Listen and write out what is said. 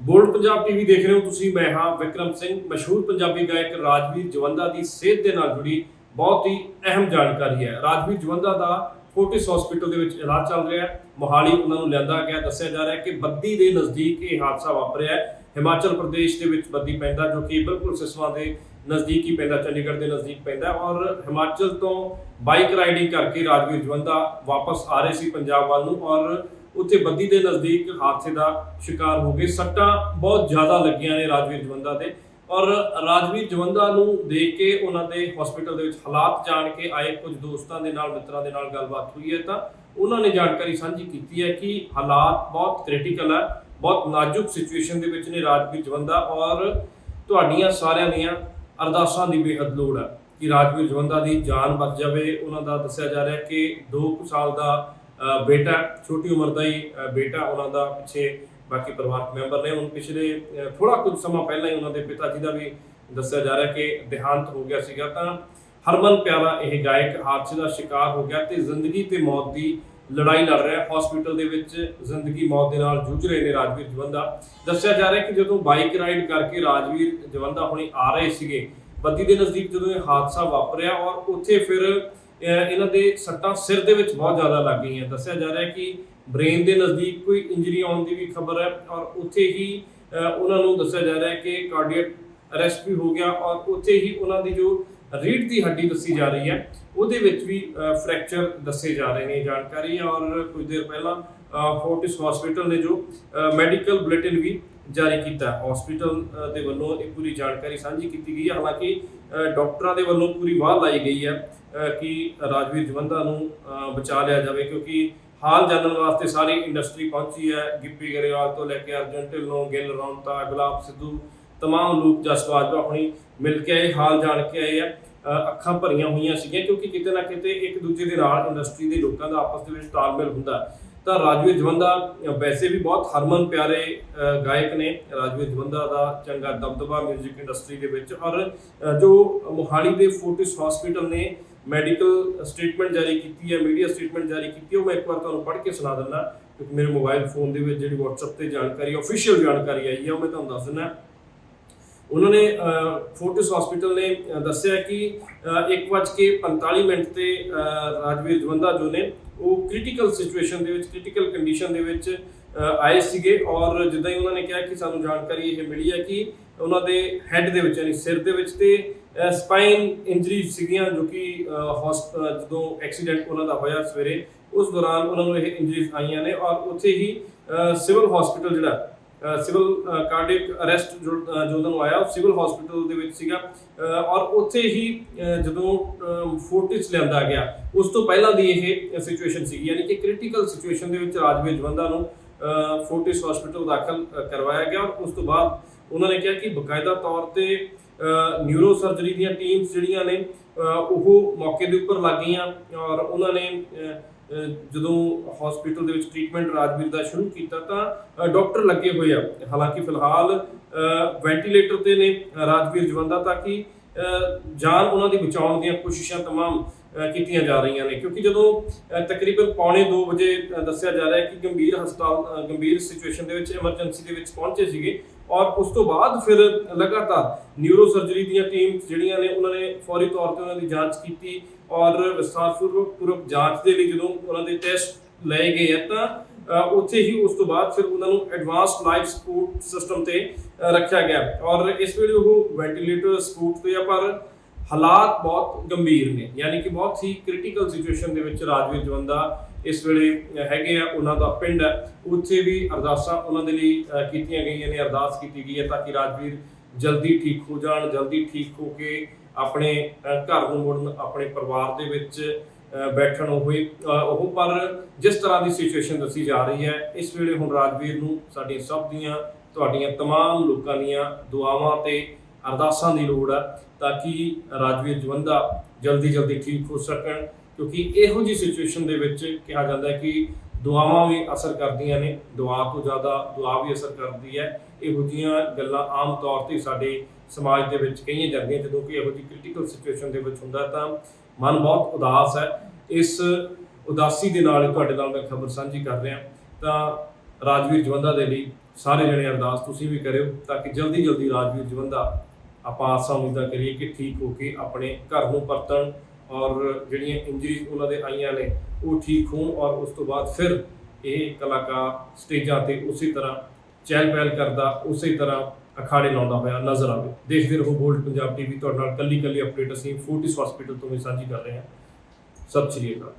Bold Punjab TV ਦੇਖ ਰਹੇ ਹੋ ਤੁਸੀਂ, ਮੈਂ ਹਾਂ ਵਿਕਰਮ ਸਿੰਘ, ਮਸ਼ਹੂਰ ਪੰਜਾਬੀ ਗਾਇਕ ਰਾਜਵੀਰ ਜਵੰਦਾ ਦੀ ਸਿਹਤ ਦੇ ਨਾਲ ਜੁੜੀ ਬਹੁਤ ਹੀ ਅਹਿਮ ਜਾਣਕਾਰੀ ਹੈ। ਰਾਜਵੀਰ ਜਵੰਦਾ ਦਾ ਫੋਰਟਿਸ ਹਸਪੀਟਲ ਦੇ ਵਿੱਚ ਇਲਾਜ ਚੱਲ ਰਿਹਾ ਹੈ। ਮੋਹਾਲੀ ਉਹਨਾਂ ਨੂੰ ਲਿਆਂਦਾ ਗਿਆ, ਦੱਸਿਆ ਜਾ ਰਿਹਾ ਹੈ ਕਿ ਬੱਦੀ ਦੇ ਨਜ਼ਦੀਕ ਇਹ ਹਾਦਸਾ ਵਾਪਰਿਆ ਹੈ। ਹਿਮਾਚਲ ਪ੍ਰਦੇਸ਼ ਦੇ ਵਿੱਚ ਬੱਦੀ ਪੈਂਦਾ ਜੋ ਕਿ ਬਿਲਕੁਲ ਸਿਸਵਾ ਦੇ ਨਜ਼ਦੀਕ ਹੀ ਪੈਂਦਾ ਚੰਡੀਗੜ੍ਹ ਦੇ ਨਜ਼ਦੀਕ ਪੈਂਦਾ ਔਰ ਹਿਮਾਚਲ ਤੋਂ ਬਾਈਕ ਰਾਈਡਿੰਗ ਕਰਕੇ ਰਾਜਵੀਰ ਜਵੰਦਾ ਵਾਪਸ ਆ ਰਹੇ ਸੀ ਪੰਜਾਬ ਵੱਲ ਨੂੰ ਔਰ ਉੱਥੇ ਬੱਦੀ ਦੇ ਨਜ਼ਦੀਕ ਹਾਦਸੇ ਦਾ ਸ਼ਿਕਾਰ ਹੋ ਗਏ। ਸੱਟਾਂ ਬਹੁਤ ਜ਼ਿਆਦਾ ਲੱਗੀਆਂ ਨੇ ਰਾਜਵੀਰ ਜਵੰਦਾ ਦੇ ਔਰ ਰਾਜਵੀਰ ਜਵੰਦਾ ਨੂੰ ਦੇਖ ਕੇ ਉਹਨਾਂ ਦੇ ਹਸਪੀਟਲ ਦੇ ਵਿੱਚ ਹਾਲਾਤ ਜਾਣ ਕੇ ਆਏ। ਕੁਝ ਦੋਸਤਾਂ ਦੇ ਨਾਲ, ਮਿੱਤਰਾਂ ਦੇ ਨਾਲ ਗੱਲਬਾਤ ਹੋਈ ਹੈ ਤਾਂ ਉਹਨਾਂ ਨੇ ਜਾਣਕਾਰੀ ਸਾਂਝੀ ਕੀਤੀ ਹੈ ਕਿ ਹਾਲਾਤ ਬਹੁਤ ਕ੍ਰਿਟੀਕਲ ਹੈ, ਬਹੁਤ ਨਾਜ਼ੁਕ ਸਿਚੁਏਸ਼ਨ ਦੇ ਵਿੱਚ ਨੇ ਰਾਜਵੀਰ ਜਵੰਦਾ। ਔਰ ਤੁਹਾਡੀਆਂ ਸਾਰਿਆਂ ਦੀਆਂ ਅਰਦਾਸਾਂ ਦੀ ਬੇਹੱਦ ਲੋੜ ਹੈ ਕਿ ਰਾਜਵੀਰ ਜਵੰਦਾ ਦੀ ਜਾਨ ਬਚ ਜਾਵੇ। ਉਹਨਾਂ ਦਾ ਦੱਸਿਆ ਜਾ ਰਿਹਾ ਕਿ 2 ਸਾਲ ਦਾ ਬੇਟਾ, ਛੋਟੀ ਉਮਰ ਦਾ ਹੀ ਬੇਟਾ, ਉਹਨਾਂ ਦਾ ਪਿੱਛੇ ਬਾਕੀ ਪਰਿਵਾਰਕ ਮੈਂਬਰ ਨੇ। ਹੁਣ ਪਿਛਲੇ ਥੋੜਾ ਕੁਝ ਸਮਾਂ ਪਹਿਲਾਂ ਹੀ ਉਹਨਾਂ ਦੇ ਪਿਤਾ ਜੀ ਦਾ ਵੀ ਦੱਸਿਆ ਜਾ ਰਿਹਾ ਕਿ ਦੇਹਾਂਤ ਹੋ ਗਿਆ ਸੀਗਾ। ਤਾਂ ਹਰਮਨ ਪਿਆਰਾ ਇਹ ਗਾਇਕ ਹਾਦਸੇ ਦਾ ਸ਼ਿਕਾਰ ਹੋ ਗਿਆ ਤੇ ਜ਼ਿੰਦਗੀ ਤੇ ਮੌਤ ਦੀ ਲੜਾਈ ਲੜ ਰਿਹਾ। ਹਸਪੀਟਲ ਦੇ ਵਿੱਚ ਜ਼ਿੰਦਗੀ ਮੌਤ ਦੇ ਨਾਲ ਜੂਝ ਰਹੇ ਨੇ ਰਾਜਵੀਰ ਜਵੰਦਾ। ਦੱਸਿਆ ਜਾ ਰਿਹਾ ਕਿ ਜਦੋਂ ਬਾਈਕ ਰਾਈਡ ਕਰਕੇ ਰਾਜਵੀਰ ਜਵੰਦਾ ਹੁਣੇ ਆ ਰਹੇ ਸੀਗੇ, ਬੱਦੀ ਦੇ ਨਜ਼ਦੀਕ ਜਦੋਂ ਇਹ ਹਾਦਸਾ ਵਾਪਰਿਆ ਔਰ ਉੱਥੇ ਫਿਰ ਇਹਨਾਂ ਦੇ ਸੱਟਾਂ ਸਿਰ ਦੇ ਵਿੱਚ ਬਹੁਤ ਜ਼ਿਆਦਾ ਲੱਗ ਗਈਆਂ। ਦੱਸਿਆ ਜਾ ਰਿਹਾ ਕਿ ਬ੍ਰੇਨ ਦੇ ਨਜ਼ਦੀਕ ਕੋਈ ਇੰਜਰੀ ਆਉਣ ਦੀ ਵੀ ਖਬਰ ਹੈ ਔਰ ਉੱਥੇ ਹੀ ਉਹਨਾਂ ਨੂੰ ਦੱਸਿਆ ਜਾ ਰਿਹਾ ਹੈ ਕਿ ਕਾਰਡੀਅਕ ਅਰੈਸਟ ਵੀ ਹੋ ਗਿਆ ਔਰ ਉੱਥੇ ਹੀ ਉਹਨਾਂ ਦੀ ਜੋ ਰੀੜ ਦੀ ਹੱਡੀ ਦੱਸੀ ਜਾ ਰਹੀ ਹੈ ਉਹਦੇ ਵਿੱਚ ਵੀ ਫ੍ਰੈਕਚਰ ਦੱਸੇ ਜਾ ਰਹੇ ਨੇ ਜਾਣਕਾਰੀ ਔਰ ਕੁਝ ਦੇਰ ਪਹਿਲਾਂ ਫੋਰਟਿਸ ਹਸਪੀਟਲ ਨੇ ਜੋ ਮੈਡੀਕਲ ਬੁਲੇਟਿਨ ਵੀ ਜਾਰੀ ਕੀਤਾ। ਹਸਪੀਟਲ ਦੇ ਵੱਲੋਂ ਇਹ ਪੂਰੀ ਜਾਣਕਾਰੀ ਸਾਂਝੀ ਕੀਤੀ ਗਈ ਹੈ। ਹਾਲਾਂਕਿ ਅ, ਡਾਕਟਰਾਂ ਦੇ ਵੱਲੋਂ ਪੂਰੀ ਵਾਹ ਲਾਈ ਗਈ ਹੈ। ਕਿ ਰਾਜਵੀਰ ਜਵੰਦਾ ਨੂੰ ਬਚਾ ਲਿਆ ਜਾਵੇ, ਕਿਉਂਕਿ ਹਾਲ ਜਾਣਨ ਵਾਸਤੇ ਸਾਰੀ ਇੰਡਸਟਰੀ ਪਹੁੰਚੀ ਹੈ। ਗਿੱਪੀ ਗਰੇਵਾਲ ਤੋਂ ਲੈ ਕੇ ਅਰਜਨ ਢਿੱਲੋਂ, ਗਿੱਲ ਰੌਂਤਾ, ਗੁਲਾਬ ਸਿੱਧੂ, ਤਮਾਮ ਲੋਕ ਜਸ ਬਾਜਵਾ ਆਪਣੀ ਮਿਲ ਕੇ ਆਏ, ਹਾਲ ਜਾਣ ਕੇ ਆਏ ਆ। ਅੱਖਾਂ ਭਰੀਆਂ ਹੋਈਆਂ ਸੀਗੀਆਂ, ਕਿਉਂਕਿ ਕਿਤੇ ਨਾ ਕਿਤੇ ਇੱਕ ਦੂਜੇ ਦੇ ਨਾਲ ਇੰਡਸਟਰੀ ਦੇ ਲੋਕਾਂ ਦਾ ਆਪਸ ਦੇ ਵਿੱਚ ਤਾਲਮੇਲ ਹੁੰਦਾ। ਤਾਂ ਰਾਜਵੀਰ ਜਵੰਦਾ, ਵੈਸੇ ਵੀ ਬਹੁਤ ਹਰਮਨ ਪਿਆਰੇ ਗਾਇਕ ਨੇ। ਰਾਜਵੀਰ ਜਵੰਦਾ ਦਾ ਚੰਗਾ ਦਬਦਬਾ 뮤직 ਇੰਡਸਟਰੀ ਦੇ ਵਿੱਚ ਔਰ ਜੋ ਮੋਹਾਲੀ ਦੇ ਫੋਰਟਿਸ ਹਸਪੀਟਲ ਨੇ ਮੈਡੀਕਲ ਸਟੇਟਮੈਂਟ ਜਾਰੀ ਕੀਤੀ ਹੈ ਮੀਡੀਆ ਸਟੇਟਮੈਂਟ ਜਾਰੀ ਕੀਤੀ ਹੈ, ਉਹ ਮੈਂ ਇੱਕ ਵਾਰ ਤੁਹਾਨੂੰ ਪੜ੍ਹ ਕੇ ਸੁਣਾ ਦਿੰਦਾ, ਕਿਉਂਕਿ ਮੇਰੇ ਮੋਬਾਈਲ ਫੋਨ ਦੇ ਵਿੱਚ ਜਿਹੜੀ WhatsApp ਤੇ ਜਾਣਕਾਰੀ ਅਫੀਸ਼ੀਅਲ ਜਾਣਕਾਰੀ ਆਈ ਹੈ, ਉਹ ਮੈਂ ਤੁਹਾਨੂੰ ਦੱਸ ਦਿੰਦਾ। ਉਹਨਾਂ ਨੇ ਫੋਰਟਿਸ ਹਸਪੀਟਲ ਨੇ ਦੱਸਿਆ ਕਿ 1:45 ਮਿੰਟ ਤੇ ਰਾਜਵੀਰ ਜਵੰਦਾ ਜੋ ਨੇ, ਉਹ ਕ੍ਰਿਟੀਕਲ ਸਿਚੁਏਸ਼ਨ ਦੇ ਵਿੱਚ ਕ੍ਰਿਟੀਕਲ ਕੰਡੀਸ਼ਨ ਦੇ ਵਿੱਚ ਆਏ ਸੀਗੇ ਔਰ ਜਿੱਦਾਂ ਹੀ ਉਹਨਾਂ ਨੇ ਕਿਹਾ ਕਿ ਸਾਨੂੰ ਜਾਣਕਾਰੀ ਇਹ ਮਿਲੀ ਹੈ ਕਿ ਉਹਨਾਂ ਦੇ ਹੈੱਡ ਦੇ ਵਿੱਚ, ਯਾਨੀ ਸਿਰ ਦੇ ਵਿੱਚ ਤੇ ਸਪਾਈਨ ਇੰਜਰੀ ਸੀਗੀਆਂ ਜੋ ਕਿ ਅ, ਜਦੋਂ ਐਕਸੀਡੈਂਟ ਉਹਨਾਂ ਦਾ ਹੋਇਆ ਸਵੇਰੇ ਉਸ ਦੌਰਾਨ ਉਹਨਾਂ ਨੂੰ ਇਹ ਇੰਜਰੀਜ਼ ਆਈਆਂ ਨੇ ਔਰ ਉੱਥੇ ਹੀ ਸਿਵਲ ਹਸਪੀਟਲ ਜਿਹੜਾ ਸਿਵਲ ਕਾਰਡਿਕ ਅਰੈਸਟ ਜੋ ਜੋ ਉਹਨਾਂ ਨੂੰ ਆਇਆ ਉਹ ਸਿਵਲ ਹਸਪੀਟਲ ਦੇ ਵਿੱਚ ਸੀਗਾ ਔਰ ਉੱਥੇ ਹੀ ਜਦੋਂ ਫੋਰਟਿਸ ਲਿਆਂਦਾ ਗਿਆ ਉਸ ਤੋਂ ਪਹਿਲਾਂ ਦੀ ਇਹ ਸਿਚੁਏਸ਼ਨ ਸੀਗੀ ਯਾਨੀ ਕਿ ਕ੍ਰਿਟੀਕਲ ਸਿਚੁਏਸ਼ਨ ਦੇ ਵਿੱਚ ਰਾਜਵੀਰ ਜਵੰਦਾ ਨੂੰ ਅ, ਫੋਰਟਿਸ ਹਸਪੀਟਲ ਦਾਖਲ ਕਰਵਾਇਆ ਗਿਆ ਔਰ ਉਸ ਤੋਂ ਬਾਅਦ ਉਹਨਾਂ ਨੇ ਕਿਹਾ ਕਿ ਬਕਾਇਦਾ ਤੌਰ ਤੇ ਨਿਊਰੋ ਸਰਜਰੀ ਦੀਆਂ ਟੀਮਸ ਜਿਹੜੀਆਂ ਨੇ ਉਹ ਮੌਕੇ ਦੇ ਉੱਪਰ ਲੱਗ ਗਈਆਂ ਔਰ ਉਹਨਾਂ ਨੇ ਜਦੋਂ ਹਸਪੀਟਲ ਦੇ ਵਿੱਚ ਟ੍ਰੀਟਮੈਂਟ ਰਾਜਵੀਰ ਦਾ ਸ਼ੁਰੂ ਕੀਤਾ ਤਾਂ ਡਾਕਟਰ ਲੱਗੇ ਹੋਏ ਆ। ਹਾਲਾਂਕਿ ਫਿਲਹਾਲ ਵੈਂਟੀਲੇਟਰ ਤੇ ਨੇ ਰਾਜਵੀਰ ਜਵੰਦਾ ਤਾਂ ਕਿ ਅ, ਜਾਨ ਉਹਨਾਂ ਦੀ ਬਚਾਉਣ ਦੀਆਂ ਕੋਸ਼ਿਸ਼ਾਂ ਤਮਾਮ ਕੀਤੀਆਂ ਜਾ ਰਹੀਆਂ ਨੇ। ਕਿਉਂਕਿ ਜਦੋਂ ਤਕਰੀਬਨ ਪੌਣੇ 2 ਵਜੇ ਦੱਸਿਆ ਜਾ ਰਿਹਾ ਹੈ ਕਿ ਗੰਭੀਰ ਹਸਪਤਾਲ ਗੰਭੀਰ ਸਿਚੁਏਸ਼ਨ ਦੇ ਵਿੱਚ ਐਮਰਜੈਂਸੀ ਦੇ ਵਿੱਚ ਪਹੁੰਚੇ ਸੀਗੇ ਔਰ ਉਸ ਤੋਂ ਬਾਅਦ ਫਿਰ ਲਗਾਤਾਰ ਨਿਊਰੋ ਸਰਜਰੀ ਦੀਆਂ ਟੀਮਸ ਜਿਹੜੀਆਂ ਨੇ, ਉਹਨਾਂ ਨੇ ਫੌਰੀ ਤੌਰ ਤੇ ਉਹਨਾਂ ਦੀ ਜਾਂਚ ਕੀਤੀ ਔਰ ਵਿਸਥਾਰਪੂਰਵਕ ਪੂਰਵਕ ਜਾਂਚ ਦੇ ਲਈ ਜਦੋਂ ਉਹਨਾਂ ਦੇ ਟੈਸਟ ਲਏ ਗਏ ਆ, ਤਾਂ ਉੱਥੇ ਹੀ ਉਸ ਤੋਂ ਬਾਅਦ ਫਿਰ ਉਹਨਾਂ ਨੂੰ ਐਡਵਾਂਸ ਲਾਈਫ ਸਪੋਰਟ ਸਿਸਟਮ ਤੇ ਰੱਖਿਆ ਗਿਆ। ਔਰ ਇਸ ਵੇਲੇ ਉਹ ਵੈਂਟੀਲੇਟਰ ਸਪੋਰਟ ਤੇ ਆ, ਪਰ ਹਾਲਾਤ ਬਹੁਤ ਗੰਭੀਰ ਨੇ ਯਾਨੀ ਕਿ ਬਹੁਤ ਹੀ ਕ੍ਰਿਟੀਕਲ ਸਿਚੁਏਸ਼ਨ ਦੇ ਵਿੱਚ ਰਾਜਵੀਰ ਜਵੰਦਾ ਇਸ ਵੇਲੇ ਅ, ਹੈਗੇ ਆ ਉਹਨਾਂ ਦਾ ਪਿੰਡ ਹੈ ਉੱਥੇ ਵੀ ਅਰਦਾਸਾਂ ਉਹਨਾਂ ਦੇ ਲਈ ਅ, ਕੀਤੀਆਂ ਗਈਆਂ ਨੇ ਅਰਦਾਸ ਕੀਤੀ ਗਈ ਹੈ ਤਾਂ ਕਿ ਰਾਜਵੀਰ ਜਲਦੀ ਠੀਕ ਹੋ ਜਾਣ ਜਲਦੀ ਠੀਕ ਹੋ ਕੇ ਆਪਣੇ ਅ, ਘਰ ਨੂੰ ਮੁੜਨ ਆਪਣੇ ਪਰਿਵਾਰ ਦੇ ਵਿੱਚ ਅ, ਬੈਠਣ ਹੋਏ ਅ, ਉਹ ਪਰ ਜਿਸ ਤਰ੍ਹਾਂ ਦੀ ਸਿਚੁਏਸ਼ਨ ਦੱਸੀ ਜਾ ਰਹੀ ਹੈ ਇਸ ਵੇਲੇ ਹੁਣ ਰਾਜਵੀਰ ਨੂੰ ਸਾਡੀਆਂ ਸਭ ਦੀਆਂ ਤੁਹਾਡੀਆਂ तमाम ਲੋਕਾਂ ਦੀਆਂ ਦੁਆਵਾਂ ਤੇ ਅਰਦਾਸਾਂ ਦੀ ਲੋੜ ਹੈ ਤਾਂ ਕਿ ਰਾਜਵੀਰ ਜਵੰਦਾ ਜਲਦੀ ਜਲਦੀ ਠੀਕ ਹੋ ਸਕਣ, ਕਿਉਂਕਿ ਇਹੋ ਜੀ ਸਿਚੁਏਸ਼ਨ ਦੇ ਵਿੱਚ ਕਿਹਾ ਜਾਂਦਾ ਹੈ ਕਿ ਦੁਆਵਾਂ ਵੀ ਅਸਰ ਕਰਦੀਆਂ ਨੇ, ਦੁਆ ਤੋਂ ਜ਼ਿਆਦਾ ਦੁਆ ਵੀ ਅਸਰ ਕਰਦੀ ਹੈ। ਇਹੋ ਜੀਆਂ ਗੱਲਾਂ ਆਮ ਤੌਰ ਤੇ ਸਾਡੇ ਸਮਾਜ ਦੇ ਵਿੱਚ ਕਹੀਆਂ ਜਾਂਦੀਆਂ, ਜਦੋਂ ਕਿ ਇਹੋ ਜੀ ਕ੍ਰਿਟੀਕਲ ਸਿਚੁਏਸ਼ਨ ਦੇ ਵਿੱਚ ਹੁੰਦਾ ਤਾਂ ਮਨ ਬਹੁਤ ਉਦਾਸ ਹੈ। ਇਸ ਉਦਾਸੀ ਦੇ ਨਾਲ ਤੁਹਾਡੇ ਨਾਲ ਮੈਂ ਖਬਰ ਸਾਂਝੀ ਕਰ ਰਿਹਾ। ਤਾਂ ਰਾਜਵੀਰ ਜਵੰਦਾ ਦੇ ਲਈ ਸਾਰੇ ਜਣੇ ਅਰਦਾਸ ਤੁਸੀਂ ਵੀ ਕਰਿਓ ਤਾਂ ਕਿ ਜਲਦੀ ਜਲਦੀ ਰਾਜਵੀਰ ਜਵੰਦਾ ਆਪਾਂ ਆਸਾਂ ਉਮੀਦਾਂ ਕਰੀਏ ਕਿ ਠੀਕ ਹੋ ਕੇ ਆਪਣੇ ਘਰ ਨੂੰ ਪਰਤਣ ਔਰ ਜਿਹੜੀਆਂ ਇੰਜਰੀਜ਼ ਉਹਨਾਂ ਦੇ ਆਈਆਂ ਨੇ, ਉਹ ਠੀਕ ਹੋਣ ਔਰ ਉਸ ਤੋਂ ਬਾਅਦ ਫਿਰ ਇਹ ਕਲਾਕਾਰ ਸਟੇਜਾਂ ਤੇ ਉਸੇ ਤਰ੍ਹਾਂ ਚਹਿਲ ਪਹਿਲ ਕਰਦਾ, ਉਸੇ ਤਰ੍ਹਾਂ ਅਖਾੜੇ ਲਾਉਂਦਾ ਹੋਇਆ ਨਜ਼ਰ ਆਵੇ। ਦੇਖਦੇ ਰਹੋ ਬੋਲਡ ਪੰਜਾਬ ਟੀਵੀ ਤੁਹਾਡੇ ਨਾਲ ਕੱਲੀ ਕੱਲੀ ਅਪਡੇਟ ਅਸੀਂ ਫੋਰਟਿਸ ਹਸਪੀਟਲ ਤੋਂ ਵੀ ਸਾਂਝੀ ਕਰ ਰਹੇ ਹਾਂ। ਸਤਿ ਸ਼੍ਰੀ ਅਕਾਲ।